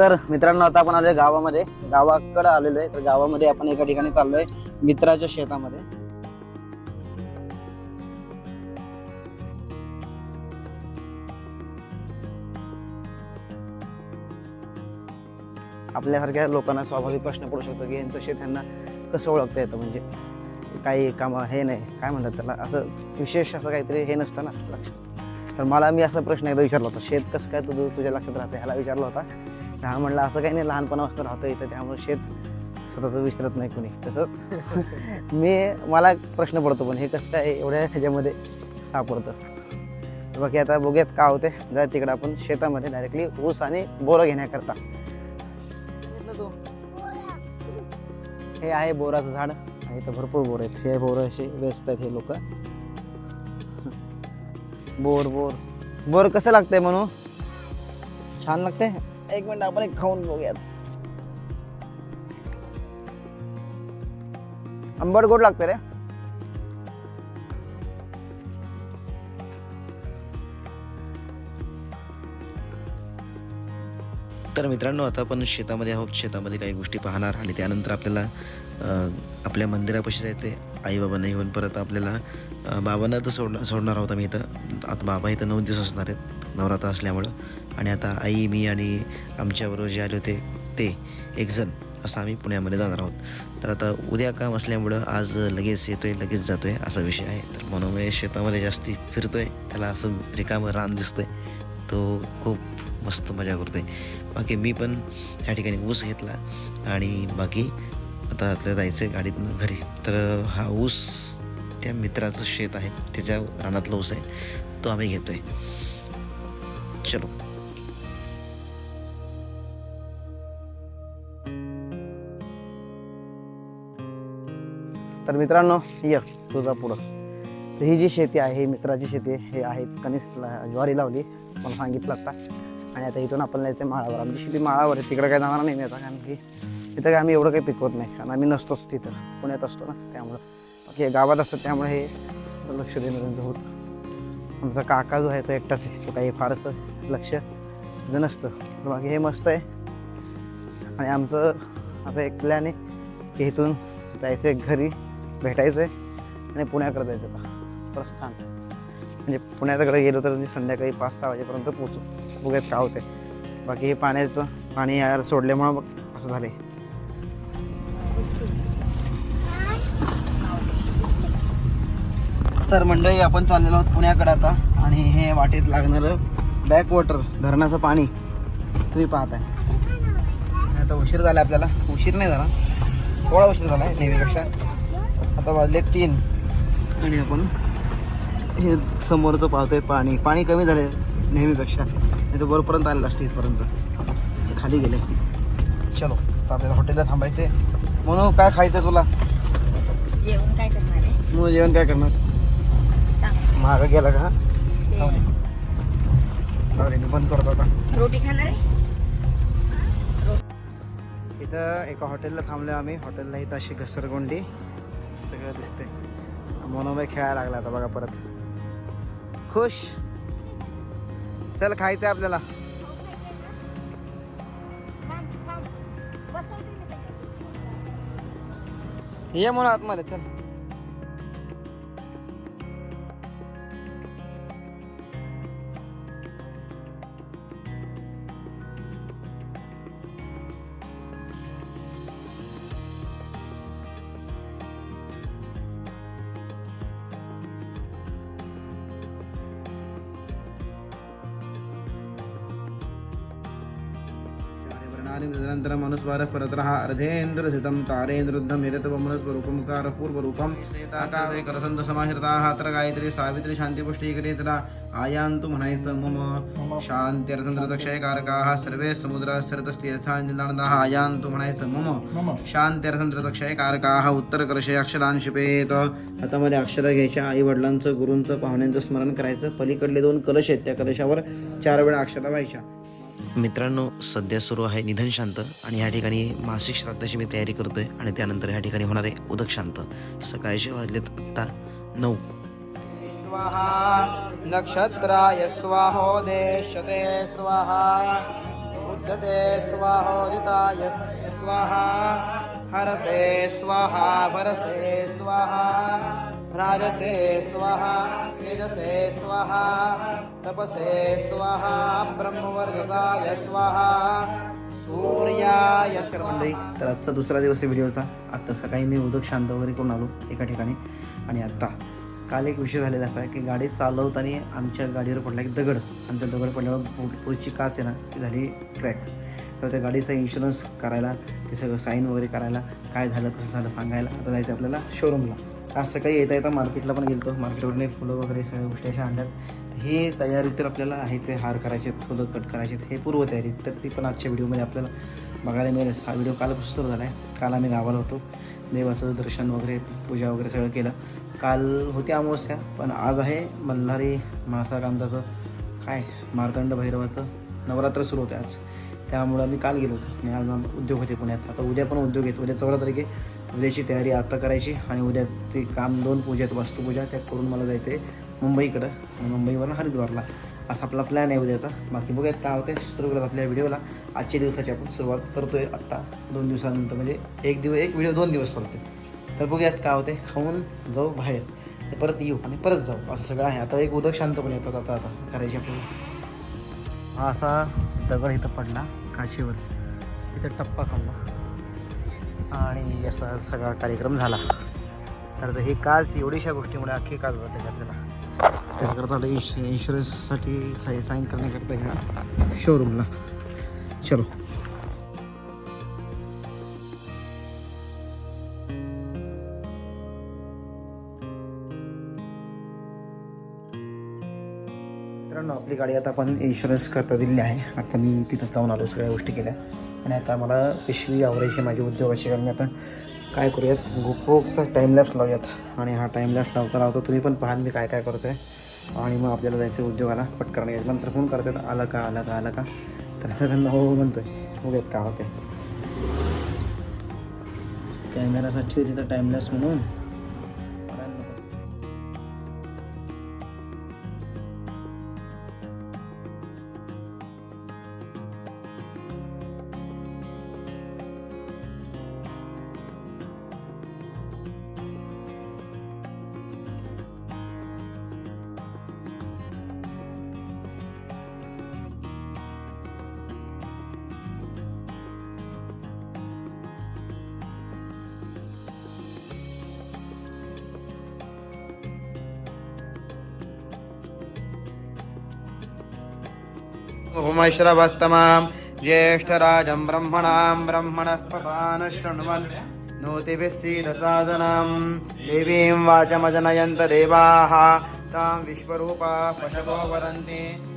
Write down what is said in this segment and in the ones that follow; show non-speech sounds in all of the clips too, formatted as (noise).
तर मित्रांनो आता आपण आलोय गावामध्ये. गावाकडे आलेलो आहे तर गावामध्ये आपण एका ठिकाणी चाललोय मित्राच्या शेतामध्ये. आपल्यासारख्या लोकांना स्वाभाविक प्रश्न पडू शकतो की यांचं शेत यांना कसं ओळखता येतं? म्हणजे काही काम हे नाही. काय म्हणतात त्याला? असं विशेष असं काहीतरी हे नसतं ना लक्षात. तर मला मी असा प्रश्न एकदा विचारला होता. शेत कसं काय तुझं तुझ्या लक्षात राहतं? ह्याला विचारला होता. हा म्हणलं असं काही नाही लहानपणापासून राहतो इथं त्यामुळे शेत स्वतःचं विसरत नाही कुणी. तसंच (laughs) मी मला प्रश्न पडतो पण हे कसं काय एवढ्या ह्याच्यामध्ये सापडतं? बाकी आता बघूयात का होते जर तिकडं आपण शेतामध्ये डायरेक्टली ऊस आणि बोरं घेण्याकरता. हे आहे बोराचं झाड. आणि इथं भरपूर बोर आहेत. हे बोर असे व्यस्त आहेत हे लोक. Bore bore. बोर कसं लागतंय म्हणू छान लागतंय? एक मिनिट आपण एक खाऊन बघूयात. आंबट गोड लागतं रे. तर मित्रांनो आता आपण शेतामध्ये आहोत. शेतामध्ये काही गोष्टी पाहणार आणि त्यानंतर आपल्याला आपल्या मंदिरापाशी जायचे आई बाबांना येऊन परत आपल्याला बाबांना तर सोड सोडणार आहोत आम्ही इथं. आता बाबा इथं नऊ दिवस असणार आहेत नवरात्र असल्यामुळं. आणि आता आई मी आणि आमच्याबरोबर जे आले होते ते एकजण असं आम्ही पुण्यामध्ये जाणार आहोत. तर आता उद्या काम असल्यामुळं आज लगेच येतोय लगेच जातोय असा विषय आहे. तर म्हणून मी शेतामध्ये जास्ती फिरतोय त्याला असं रिकामं रान दिसतंय. तो खूप मस्त मजा करतोय. बाकी मी पण ह्या ठिकाणी ऊस घेतला आणि बाकी आता आपल्याला जायचं आहे गाडीतनं घरी. तर हा ऊस त्या मित्राचं शेत आहे त्याच्या रानातला ऊस आहे तो आम्ही घेतोय. चलो. तर मित्रांनो ये तुझा पुढं तर ही जी शेती आहे ही मित्राची शेती आहे हे आहे कनिष्ठला ज्वारी लावली पण सांगितलं आता. आणि आता इथून आपण जायचं माळावर. आमची शेती माळावर आहे तिकडे काय जाणार नाही मी आता कारण की तिथं काय आम्ही एवढं काही पिकवत नाही कारण आम्ही नसतोच तिथं. पुण्यात असतो ना त्यामुळं. हे गावात असतं त्यामुळे हे लक्ष देणं त्यांचं होतं. आमचा काका जो आहे तो एकटाच आहे तो काही फारसं लक्ष दिलं नसतं. बाकी हे मस्त आहे. आणि आमचं आता एक प्लॅन आहे की इथून जायचं आहे घरी भेटायचं आहे आणि पुण्याकडे जायचं आता. प्रस्थान. म्हणजे पुण्याकडे गेलो तर संध्याकाळी पाच सहा वाजेपर्यंत पोचू बघूयात का होते बाकी हे पाण्याचं पाणी यार सोडल्यामुळं मग असं झाले तर मंडळी आपण चाललेलो आहोत पुण्याकडे आता. आणि हे वाटेत लागणारं बॅकवॉटर धरणाचं पाणी. तुम्ही पाहताय. आता उशीर झाला आपल्याला. उशीर नाही झाला. थोडा उशीर झाला आहे नेहमीपेक्षा. आता वाजले तीन. आणि आपण हे समोरचं पाहतोय पाणी. पाणी कमी झाले नेहमीपेक्षा. नाही तर वरपर्यंत आलेलं असते इथपर्यंत. खाली गेले. चलो आता आपल्याला हॉटेलला थांबायचे म्हणून काय खायचं तुला? जेवण काय करणार आहे? मग जेवण काय करणार? महाग गेला का? मी बंद करतो आता. रोटी खाणार इथं एका हॉटेलला थांबलो आम्ही. हॉटेलला इथं अशी घसरगुंडी. सगळं दिसते मनोबाई खेळायला लागला आता बघा परत. खुश? चल खायचं आपल्याला. ये म्हणून आतमध्ये चल. अनन्तरम् अनुस्वारः परतरः। अर्धेन्द्रसितं तारेन्द्रुद्धं हिरतवमनस्वरूपमुकारपूर्वरूपं कावे करसन्तसमाश्रिताः अत्र गायत्री सावित्री शान्तिपुष्टीकरे तदा आयान्तु म्हणायचं मम शान्त्यर्थतंत्रदक्षयकारकाः सर्वे समुद्राश्रितस्तीर्थांजलानदाः आयान्तु म्हणायचं मम शान्त्यर्थतंत्रदक्षयकारकाः उत्तरकर्षे अक्षरान् शिपेत हातामध्ये अक्षरं घ्यायच्या आई वडिलांचं गुरूंचं पाहुण्यांचं स्मरण करायचं पलीकडले दोन कलश आहेत त्या कलशावर चार वेळा अक्षरा व्हायच्या मित्रांनो सध्या सुरू आहे निधन शांत आणि ह्या ठिकाणी मासिक श्राद्धाची मी तयारी करतोय आणि त्यानंतर ह्या ठिकाणी होणार आहे उदक शांत. सकाळचे वाजलेत आत्ता नऊ. स्वाहा नक्षत्राय स्वाहोदेशते स्वाहा उद्यते स्वाहोदिताय स्वाहा हरते स्वाहा भरते स्वाहा. राजसे स्वाहा तेजसे स्वाहा तपसे स्वाहा ब्रह्मवर्धकाय स्वाहा सूर्याय मंडळी तर आजचा दुसरा दिवस आहे व्हिडिओचा. आत्ता सकाळी मी उदक शांत वगैरे करून आलो एका ठिकाणी. आणि आत्ता काल एक विषय झालेला असा आहे की गाडी चालवताना आमच्या गाडीवर पडला एक दगड. आणि त्या दगड पडल्यावर पुढची काच आहे ना ती झाली क्रॅक तर त्या गाडीचा इन्शुरन्स करायला ते सगळं साईन वगैरे करायला काय झालं कसं झालं सांगायला. आता जायचं आपल्याला शोरूमला आज सकाळी येता येता मार्केटला पण गेलतो. मार्केटवरून फुलं वगैरे सगळ्या गोष्टी अशा आणल्यात. हे तयारी तर आपल्याला आहे. ते हार करायचे आहेत फुलं कट करायचे आहेत हे पूर्वतयारी तर ती पण आजच्या व्हिडिओमध्ये आपल्याला बघायला मिळेल. हा व्हिडिओ कालपासून सुरू झाला आहे. काल आम्ही गावाला होतो. देवाचं दर्शन वगैरे पूजा वगैरे सगळं केलं. काल होती अमावस्या पण आज आहे मल्हारी मासा काय? मार्तंड भैरवाचं नवरात्र सुरू होते आज. त्यामुळं मी काल गेलो होतो. आणि आज उद्योग होते पुण्यात. आता उद्या पण उद्योग आहेत. उद्या चौदा तारीख आहे उद्याची तयारी आता करायची आणि उद्या ते काम दोन पूजा आहेत वास्तुपूजा त्या करून मला जायचं आहे मुंबईकडं आणि मुंबईवरून हरिद्वारला. असा आपला प्लॅन आहे उद्याचा. बाकी बघूयात काय होते सुरू करत आपल्या व्हिडिओला आजच्या दिवसाची आपण सुरुवात करतो आहे आत्ता दोन दिवसानंतर म्हणजे एक दिवस एक व्हिडिओ दोन दिवस चालते तर बघूयात काय होते खाऊन जाऊ बाहेर. परत येऊ आणि परत जाऊ. असं सगळं आहे. आता एक उदक शांतपणे येतात आता आता करायची आपल्याला. हा असा दगड इथं पडला काचेवर. इथं टप्पा खाल्ला आणि असा सगळा कार्यक्रम झाला. तर हे काच एवढीशा गोष्टीमुळे अख्खी काच होते आपल्याला त्याच्याकरता आता इन्श इन्शुरन्ससाठी साई साईन करण्याकरता ह्या शोरूमला चलो. मित्रांनो आपली गाडी आता आपण इन्शुरन्स करता दिलेली आहे. आता मी तिथं जाऊन आलो सगळ्या गोष्टी केल्या. आणि आता मला पिशवी आवरायची माझी उद्योगाची. कारण आता काय करूयात? गोप्रोचा टाईमलॅप्स लावूयात. आणि हा टाईमलॅप्स लावता लावता तुम्ही पण पाहाल मी काय काय करतो आहे आणि मग आपल्याला जायचं उद्योगाला. पटकन यायचं नंतर फोन करतात. आलं का? आलं का? आलं का? तर त्यांना हो, हो म्हणतोय. बघूयात काय होते कॅमेरासाठी तिथं टाईमलॅप्स म्हणून. उपमश्रवस्तमां ज्येष्ठराजं ब्रह्मणां ब्रह्मणस्पपान शृण्वन्। नोतिभिः सीदसादनां देवीं वाचमजनयन्त देवाः। तां विश्वरूपा पशवो वदन्ति।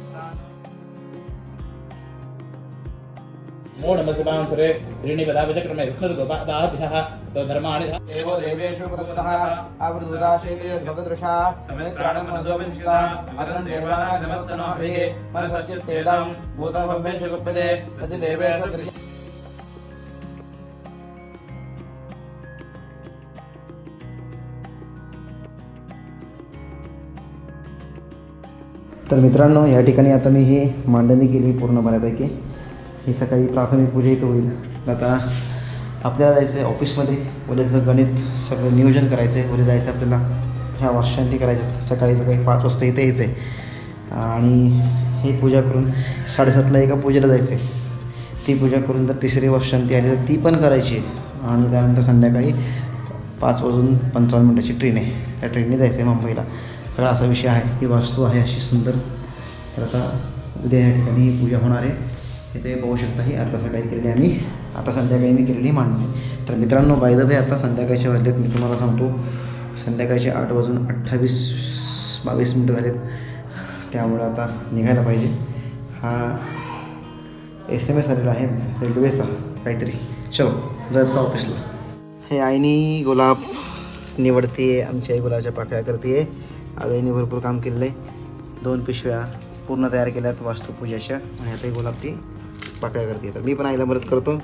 मूढमसुपांसुरे ऋणिपदापचक्रमे विष्णुर्गोपादाभ्यः धर्माणि देवो देवेषु प्रथमः आवृदुदाशेत्रे भगदृशा तमेत्राणं मनसोभिष्टा अतनं देवानागमत्तनोभिः मनसच्चित्तेदं भूतभव्यं च गुप्यते तति देवेषु तर मित्रांनो या ठिकाणी आता मी ही मांडणी केली पूर्ण बऱ्यापैकी. ही सकाळी प्राथमिक पूजा इथं होईल. आता आपल्याला जायचं आहे ऑफिसमध्ये. उद्याचं गणित सगळं नियोजन करायचं आहे उद्या जायचं आपल्याला. ह्या वाशांती करायच्या सकाळी सकाळी पाच वाजता इथे यायचं आहे आणि ही पूजा करून साडेसातला एका पूजेला जायचं आहे ती पूजा करून जर तिसरी वाशांती आली तर ती पण करायची आहे. आणि त्यानंतर संध्याकाळी पाच वाजून पंचावन्न मिनटाची ट्रेन आहे. त्या ट्रेनने जायचं आहे मुंबईला. सगळा असा विषय आहे. की वास्तू आहे अशी सुंदर. तर आता उद्या या ठिकाणी ही पूजा होणार आहे. हे तुम्ही पाहू शकता ही आता सकाळी केलेली आम्ही. आता संध्याकाळी मी केलेली मांडणी. तर मित्रांनो बाय द वे आता संध्याकाळच्या वाजलेत मी तुम्हाला सांगतो संध्याकाळचे आठ वाजून अठ्ठावीस बावीस मिनटं झालेत. त्यामुळे आता निघायला पाहिजे. हा एस एम एस आलेला आहे रेल्वेचा काहीतरी. चलो जातो ऑफिसला. हे आईनी गुलाब निवडते आमची आई गुलाबाच्या पाकळ्या करते. आज आईने भरपूर काम केलेलं आहे. दोन पिशव्या पूर्ण तयार केल्यात वास्तुपूजाच्या. आणि आता गुलाब ती पाकळ्या करते. तर मी पण आईला मदत करतो.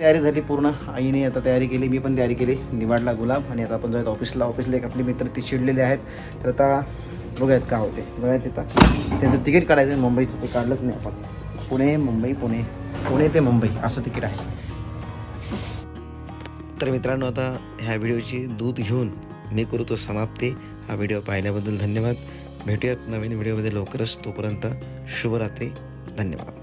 तयारी झाली पूर्ण. आईने आता तयारी केली मी पण तयारी केली. निवाडला गुलाब आणि आता आपण जाऊयात ऑफिसला. ऑफिसला एक आपले मित्र ती चिडलेले आहेत. तर आता बघायत का होते. बघायत येतात त्यांचं तिकीट काढायचं आहे मुंबईचं ते काढलंच नाही आपण. पुणे मुंबई पुणे. पुणे ते मुंबई. असं तिकीट आहे. तर मित्रांनो आता ह्या व्हिडिओची दूध घेऊन मी करू तो समाप्ती. हा व्हिडिओ पाहिल्याबद्दल धन्यवाद. भेटूयात नवीन व्हिडिओमध्ये लवकरच. तोपर्यंत शुभरात्री. धन्यवाद.